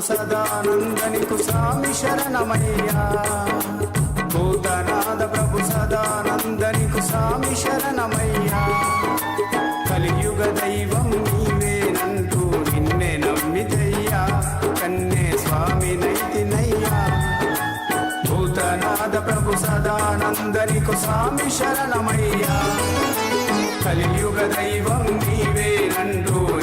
ప్రభు సదానందనికు స్వామి శరణమయ్యా. భూతనాథ ప్రభు సదానందనికు స్వామి శరణమయ్యా. కలియుగ దైవం నీవేనంటూ నిన్నే నమ్మితయ్యా కన్నే స్వామి నైతినయ్యా. భూతనాథ ప్రభు సదానందనికు స్వామి శరణమయ్యా. కలియుగ దైవం నీవేనంటూ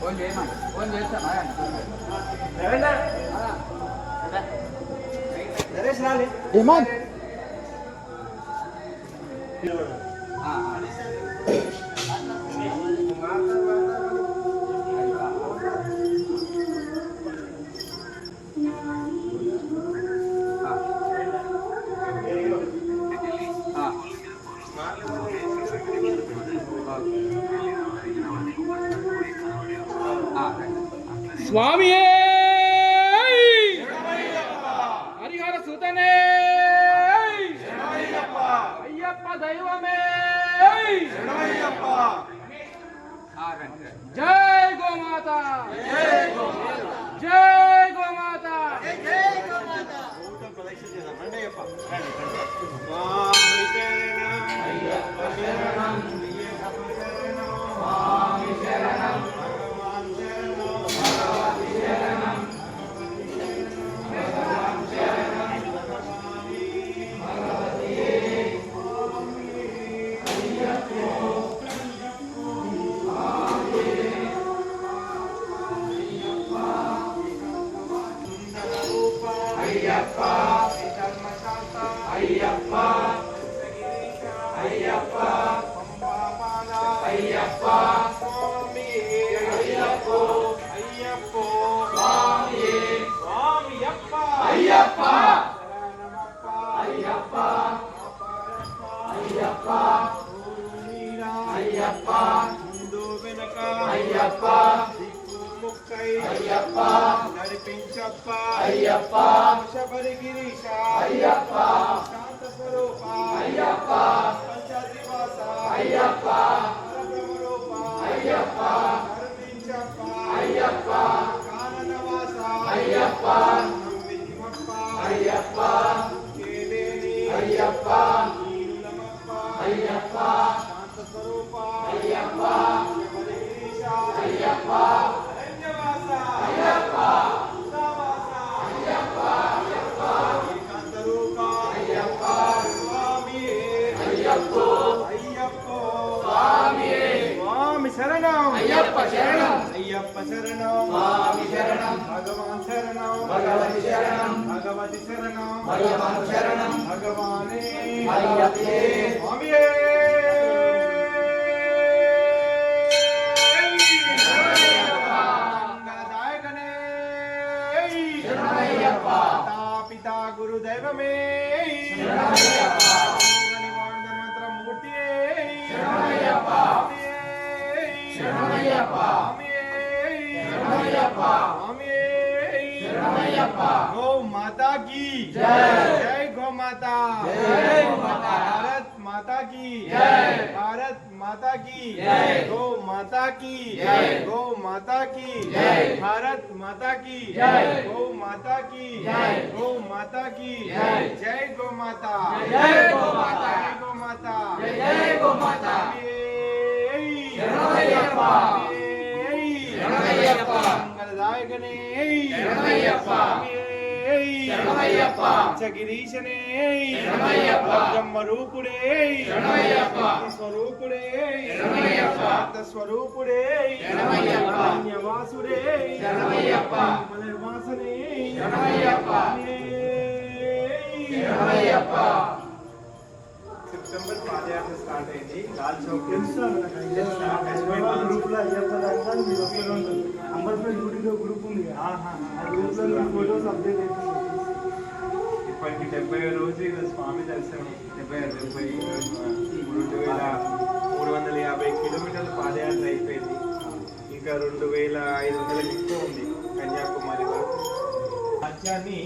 ఫోన్ చేయమని ఫోన్ చేస్తాను ఏమన్ దైవమే. జై గోమాత. జై గోమాత. ముందు ஐயப்பா భగవాన్ శరణం భగవానే. గురుదైవమే. మంత్రమూర్తియే. गौ माता की। जय। गौ माता। जय भारत माता की। जय। भारत माता की। जय। गौ माता की। जय। गौ माता की। जय। भारत माता की। जय। गौ माता की। जय। गौ माता की। जय। जय गौ माता। जय गौ माता। जय गौ माता। जय गौ माता। శరణమయ్యప్ప. బ్రహ్మరూపుడే. స్వరూపుడే. స్వరూపుడే శరణమయ్యప్ప. మలవాసనే. సెప్టెంబర్ పాదయాత్ర స్టార్ట్ అయింది. లాల్ చౌక్. గ్రూప్లో అయ్యప్ప దాకా మీరు ఒక్కరే ఉంటుంది అంబర్పేట గుడిలో గ్రూప్ ఉంది. ఆ గ్రూప్లో మీ ఫోటోస్ అప్డేట్ అవుతుంది ఇప్పటికి డెబ్బై రోజు స్వామి దర్శనం. డెబ్బై డెబ్బై రెండు వేల మూడు వందల యాభై కిలోమీటర్ల పాదయాత్ర అయిపోయింది. ఇంకా రెండు వేల ఐదు వందల ఎక్కువ ఉంది కన్యాకుమారి వరకు. రాజ్యాన్ని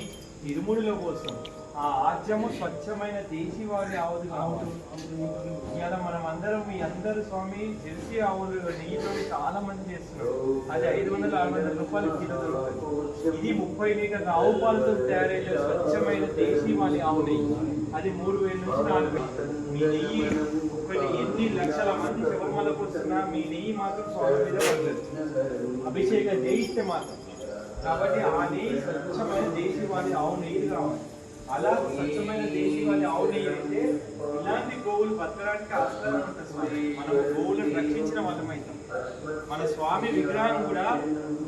ఇరుముడిలో కోసం ఆ ఆజ్యము స్వచ్ఛమైన దేశీవాళి ఆవులు కావచ్చు. ఇలా మనం అందరం మీ అందరు స్వామి జెర్సీ ఆవులు నెయ్యితో చాలా మంది చేస్తున్నారు. అది ఐదు వందల ఆరు వందల రూపాయలు కిలో ఇది ముప్పై లీటర్ల ఆవు పాలతో తయారైన స్వచ్ఛమైన దేశీవాళి ఆవు నెయ్యి. అది మూడు వేల నుంచి నాలుగు వేలు. మీ నెయ్యి ఒకటి ఎన్ని లక్షల మంది శబరిమలకు వస్తున్నా మీ నెయ్యి మాత్రం స్వామి మీద పడుతుంది అభిషేకం చేయిస్తే మాత్రం. కాబట్టి ఆ నెయ్యి స్వచ్ఛమైన దేశీవాళి ఆవు నెయ్యి కావాలి అలా స్వచ్ఛమైన దేశీవాళి ఆవు నెయ్యి అయితే ఇలాంటి గోవులు బతకడానికి ఆస్కారం ఉంటుంది స్వామి మనం గోవులను రక్షించిన వాళ్ళం అవుతాం మన స్వామి విగ్రహం కూడా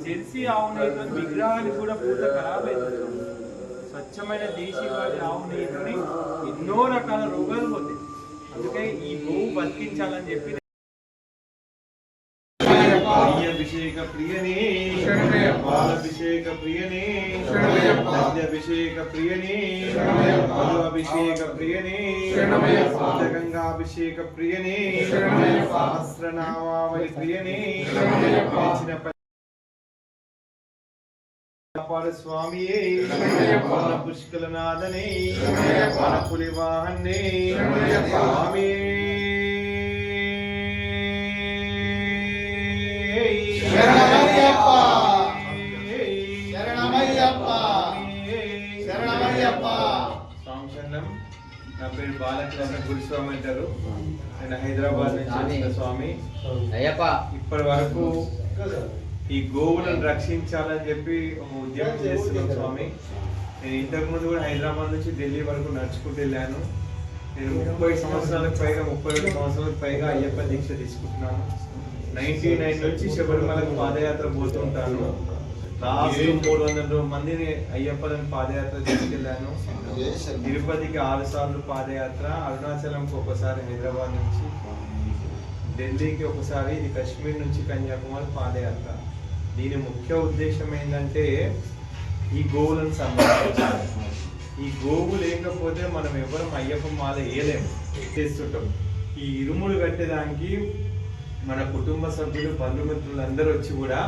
జెర్సీ ఆవు నెయ్యితో విగ్రహానికి కూడా పూత ఖరాబ్ అవుతుంది స్వచ్ఛమైన దేశీవాళి ఆవు నెయ్యితో ఎన్నో రకాల రోగాలు పోతాయి అందుకే ఈ గోవు బతికించాలని చెప్పి అభిషేక ప్రియనే. పాలాభిషేక ప్రియనే. అభిషేక ప్రియనే అభిషేక ప్రియనే. గంగాభిషేక ప్రియనే. సహస్రనామావళి ప్రియనే స్వామియే శరణమయ్యప్ప. మన పుష్కలనాథనే శరణమయ్యప్ప. మన పులివాహన్నే. స్వామియే. నా పేరు బాలకృష్ణ గురుస్వామి అంటారు. నేను హైదరాబాద్ నుంచి స్వామి. అయ్యప్ప. ఇప్పటి వరకు ఈ గోవులను రక్షించాలని చెప్పి ఒక ఉద్యమం చేస్తున్నాం స్వామి. నేను ఇంతకు ముందు కూడా హైదరాబాద్ నుంచి ఢిల్లీ వరకు నడుచుకుంటూ వెళ్ళాను. నేను ముప్పై సంవత్సరాలకు పైగా ముప్పై రెండు సంవత్సరాలకు పైగా అయ్యప్ప దీక్ష తీసుకుంటున్నాను. నైన్టీ నైన్ నుంచి శబరిమలకు పాదయాత్ర పోతుంటాను. లాస్ట్ మూడు వందల మందిని అయ్యప్పని పాదయాత్ర తీసుకెళ్ళాను. తిరుపతికి ఆరు సార్లు పాదయాత్ర అరుణాచలంకి ఒకసారి హైదరాబాద్ నుంచి ఢిల్లీకి ఒకసారి ఇది కాశ్మీర్ నుంచి కన్యాకుమారి పాదయాత్ర. దీని ముఖ్య ఉద్దేశం ఏంటంటే ఈ గోవులను సంరక్షించాలి. ఈ గోవు లేకపోతే మనం ఎవరం అయ్యప్ప మాల వేయలేము చేస్తుంటాం. ఈ ఇరుములు కట్టేదానికి మన కుటుంబ సభ్యులు బంధుమిత్రులు అందరూ వచ్చి కూడా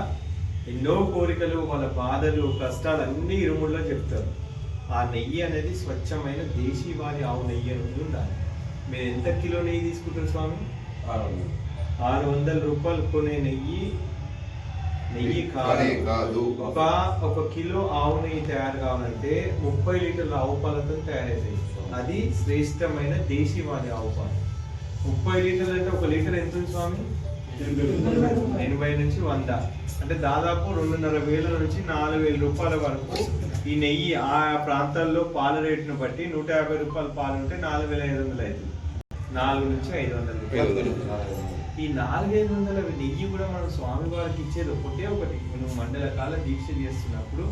ఎన్నో కోరికలు వాళ్ళ బాధలు కష్టాలు అన్ని ఇరుముల్లో చెప్తారు. ఆ నెయ్యి అనేది స్వచ్ఛమైన దేశీవాళి ఆవు నెయ్యి అనేది ఉండాలి. మీరు ఎంత కిలో నెయ్యి తీసుకుంటారు స్వామి? ఆరు వందల రూపాయలు కొనే నెయ్యి నెయ్యి కాదు. కాదు. ఒక ఒక కిలో ఆవు నెయ్యి తయారు కావాలంటే ముప్పై లీటర్ల ఆవు పాలతో తయారవుతాయి అది శ్రేష్టమైన దేశీవాళి ఆవు పాలు. ముప్పై లీటర్లు అంటే ఒక లీటర్ ఎంత ఉంది స్వామి? ఎనభై నుంచి వంద. అంటే దాదాపు రెండున్నర వేల నుంచి నాలుగు వేల రూపాయల వరకు ఈ నెయ్యి ఆ ప్రాంతాల్లో పాల రేటును బట్టి నూట యాభై రూపాయల పాలు ఉంటే నాలుగు వేల ఐదు వందలు అవుతుంది. నాలుగు నుంచి ఐదు వందల రూపాయలు ఈ నాలుగైదు వందల నెయ్యి కూడా మనం స్వామి వారికి ఇచ్చేది ఒకటే ఒకటి. నువ్వు మండల కాల దీక్ష చేస్తున్నప్పుడు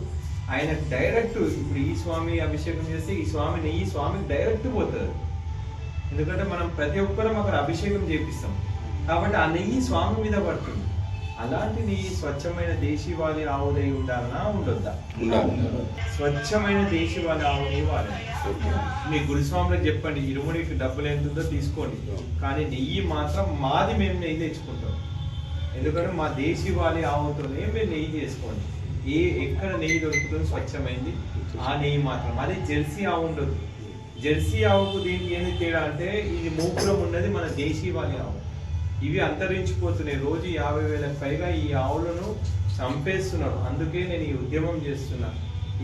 ఆయన డైరెక్ట్ ఇప్పుడు ఈ స్వామి అభిషేకం చేస్తే ఈ స్వామి నెయ్యి స్వామికి డైరెక్ట్ పోతుంది. ఎందుకంటే మనం ప్రతి ఒక్కరం అక్కడ అభిషేకం చేపిస్తాం. కాబట్టి ఆ నెయ్యి స్వామి మీద పడుతుంది. అలాంటి నెయ్యి స్వచ్ఛమైన దేశీవాళి ఆవు నెయ్యి ఉండాలనా ఉండొద్దా? స్వచ్ఛమైన దేశీవాళి ఆవు నెయ్యి వాడాలి. మీ గురుస్వాములకు చెప్పండి ఇరుముడికి డబ్బులు ఎంత ఉందో తీసుకోండి. కానీ నెయ్యి మాత్రం మాది మేము నెయ్యి తెచ్చుకుంటాం. ఎందుకంటే మా దేశీవాళి ఆవుతోనే మీరు నెయ్యి చేసుకోండి. ఏ ఎక్కడ నెయ్యి దొరుకుతుందో స్వచ్ఛమైంది ఆ నెయ్యి మాత్రం. అది జెర్సీ ఆవు ఉండదు జెర్సీ ఆవుకు దీనికి ఏంది తేడా అంటే ఇది మూపురం ఉన్నది మన దేశీవాళి ఆవు. ఇవి అంతరించిపోతున్నాయి. రోజు యాభై వేలకు పైగా ఈ ఆవులను చంపేస్తున్నారు. అందుకే నేను ఈ ఉద్యమం చేస్తున్నా.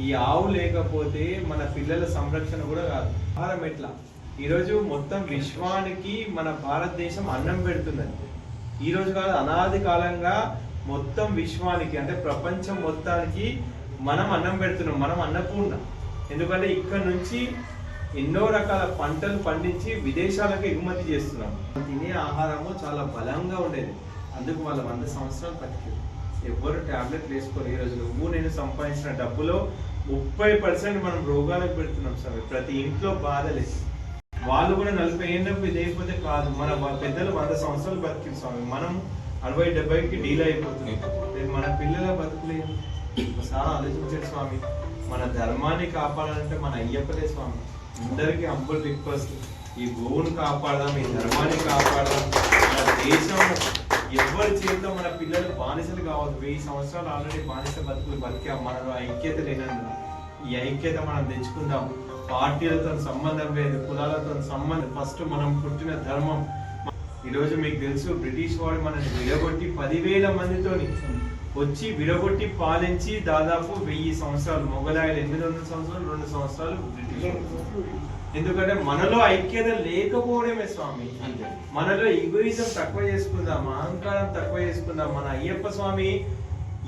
ఈ ఆవు లేకపోతే మన పిల్లల సంరక్షణ కూడా కాదు. ఆహారం ఎట్లా? ఈరోజు మొత్తం విశ్వానికి మన భారతదేశం అన్నం పెడుతుందండి. ఈరోజు కాదు అనాది కాలంగా మొత్తం విశ్వానికి అంటే ప్రపంచం మొత్తానికి మనం అన్నం పెడుతున్నాం. మనం అన్నపూర్ణ. ఎందుకంటే ఇక్కడ నుంచి ఎన్నో రకాల పంటలు పండించి విదేశాలకు ఎగుమతి చేస్తున్నాం. తినే ఆహారము చాలా బలంగా ఉండేది. అందుకు వాళ్ళ వంద సంవత్సరాలు బతికేది ఎవ్వరు టాబ్లెట్ వేసుకోరు. ఈ రోజు నువ్వు నేను సంపాదించిన డబ్బులో ముప్పై పర్సెంట్ మనం రోగాలకు పెడుతున్నాం సార్ ప్రతి ఇంట్లో బాధలే. వాళ్ళు కూడా నలభై ఏళ్ళకు లేకపోతే కాదు. మన పెద్దలు వంద సంవత్సరాలు బతికింది స్వామి. మనం అరవై డెబ్బైకి డీల్ అయిపోతుంది మన పిల్లల బతుకులేదు ఒకసారి ఆలోచించండి స్వామి. మన ధర్మాన్ని కాపాడాలంటే మన అయ్యప్పలే స్వామి. అందరికీ అంబుల్ రిక్వెస్ట్ ఈ భూమిని కాపాడదాం ఈ ధర్మాన్ని కాపాడదాం. మన దేశం ఎవరి చేతిలో మన పిల్లలు బానిసలు కావద్దు. వెయ్యి సంవత్సరాలు ఆల్రెడీ బానిస బతుకులు బతికాం మనలో ఐక్యత లేనందు ఈ ఐక్యత మనం తెచ్చుకుందాం. పార్టీలతో సంబంధం లేదు కులాలతో సంబంధం. ఫస్ట్ మనం పుట్టిన ధర్మం. ఈరోజు మీకు తెలుసు బ్రిటిష్ వాడు మనల్ని విడగొట్టి పదివేల మందితోని వచ్చి విడగొట్టి పాలించి దాదాపు వెయ్యి సంవత్సరాలు మొఘలాయలు ఎనిమిది వందల సంవత్సరాలు రెండు సంవత్సరాలు. ఎందుకంటే మనలో ఐక్యత లేకపోవడమే స్వామి. మనలో ఈగోయిజం తక్కువ చేసుకుందాం అహంకారం తక్కువ చేసుకుందాం. మన అయ్యప్ప స్వామి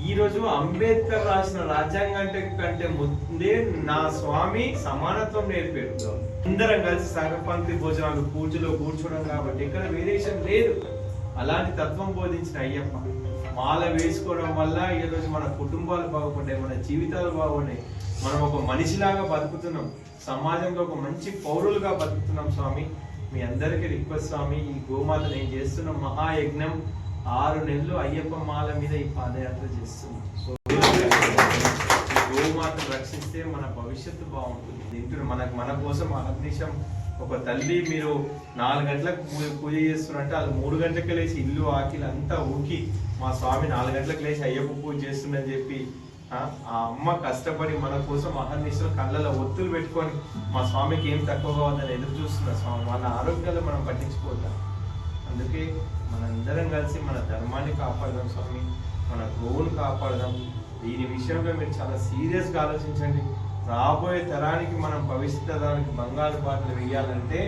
ఈ రోజు అంబేద్కర్ రాసిన రాజ్యాంగం కంటే ముందే నా స్వామి సమానత్వం నేర్పాడు అందరం కలిసి సంఘపంక్తి భోజనాలు పూజలో కూర్చోవడం కాబట్టి ఇక్కడ వేరియేషన్ లేదు. అలాంటి తత్వం బోధించిన అయ్యప్ప. మాల వేసుకోవడం వల్ల ఈ రోజు మన కుటుంబాలు బాగుపడ్డాయి మన జీవితాలు బాగున్నాయి మనం ఒక మనిషిలాగా బతుకుతున్నాం. సమాజంలో ఒక మంచి పౌరులుగా బతుకుతున్నాం స్వామి. మీ అందరికీ రిక్వెస్ట్ స్వామి ఈ గోమాత నేను చేస్తున్న మహాయజ్ఞం ఆరు నెలలు అయ్యప్ప మాల మీద ఈ పాదయాత్ర చేస్తున్నాం. సో గోమాతను రక్షిస్తే మన భవిష్యత్తు బాగుంటుంది. దీంట్లో మనకు మన కోసం అహర్నిశం ఒక తల్లి మీరు నాలుగు గంటలకు పూజ పూజ చేస్తున్నట్టే వాళ్ళు మూడు గంటలకు లేచి ఇల్లు ఆకిలు అంతా ఊకి మా స్వామి నాలుగు గంటలకు లేచి అయ్యప్ప పూజ చేస్తుందని చెప్పి ఆ అమ్మ కష్టపడి మన కోసం అహర్నిశలు కళ్ళలో ఒత్తులు పెట్టుకొని మా స్వామికి ఏం తక్కువ ఉందని ఎదురు చూస్తున్న స్వామి వాళ్ళ ఆరోగ్యాలు మనం పట్టించుకోవద్దాం? అందుకే మనందరం కలిసి మన ధర్మాన్ని కాపాడదాం స్వామి మన గోవును కాపాడదాం. దీని విషయంలో మీరు చాలా సీరియస్గా ఆలోచించండి. రాబోయే తరానికి మనం భవిష్యత్ తరానికి బంగారు బాటలు వేయాలంటే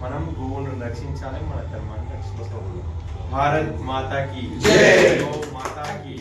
మనం గోవును రక్షించాలి మన ధర్మాన్ని రక్షించుకోవాలి భారత్ మాతాకి మాతాకి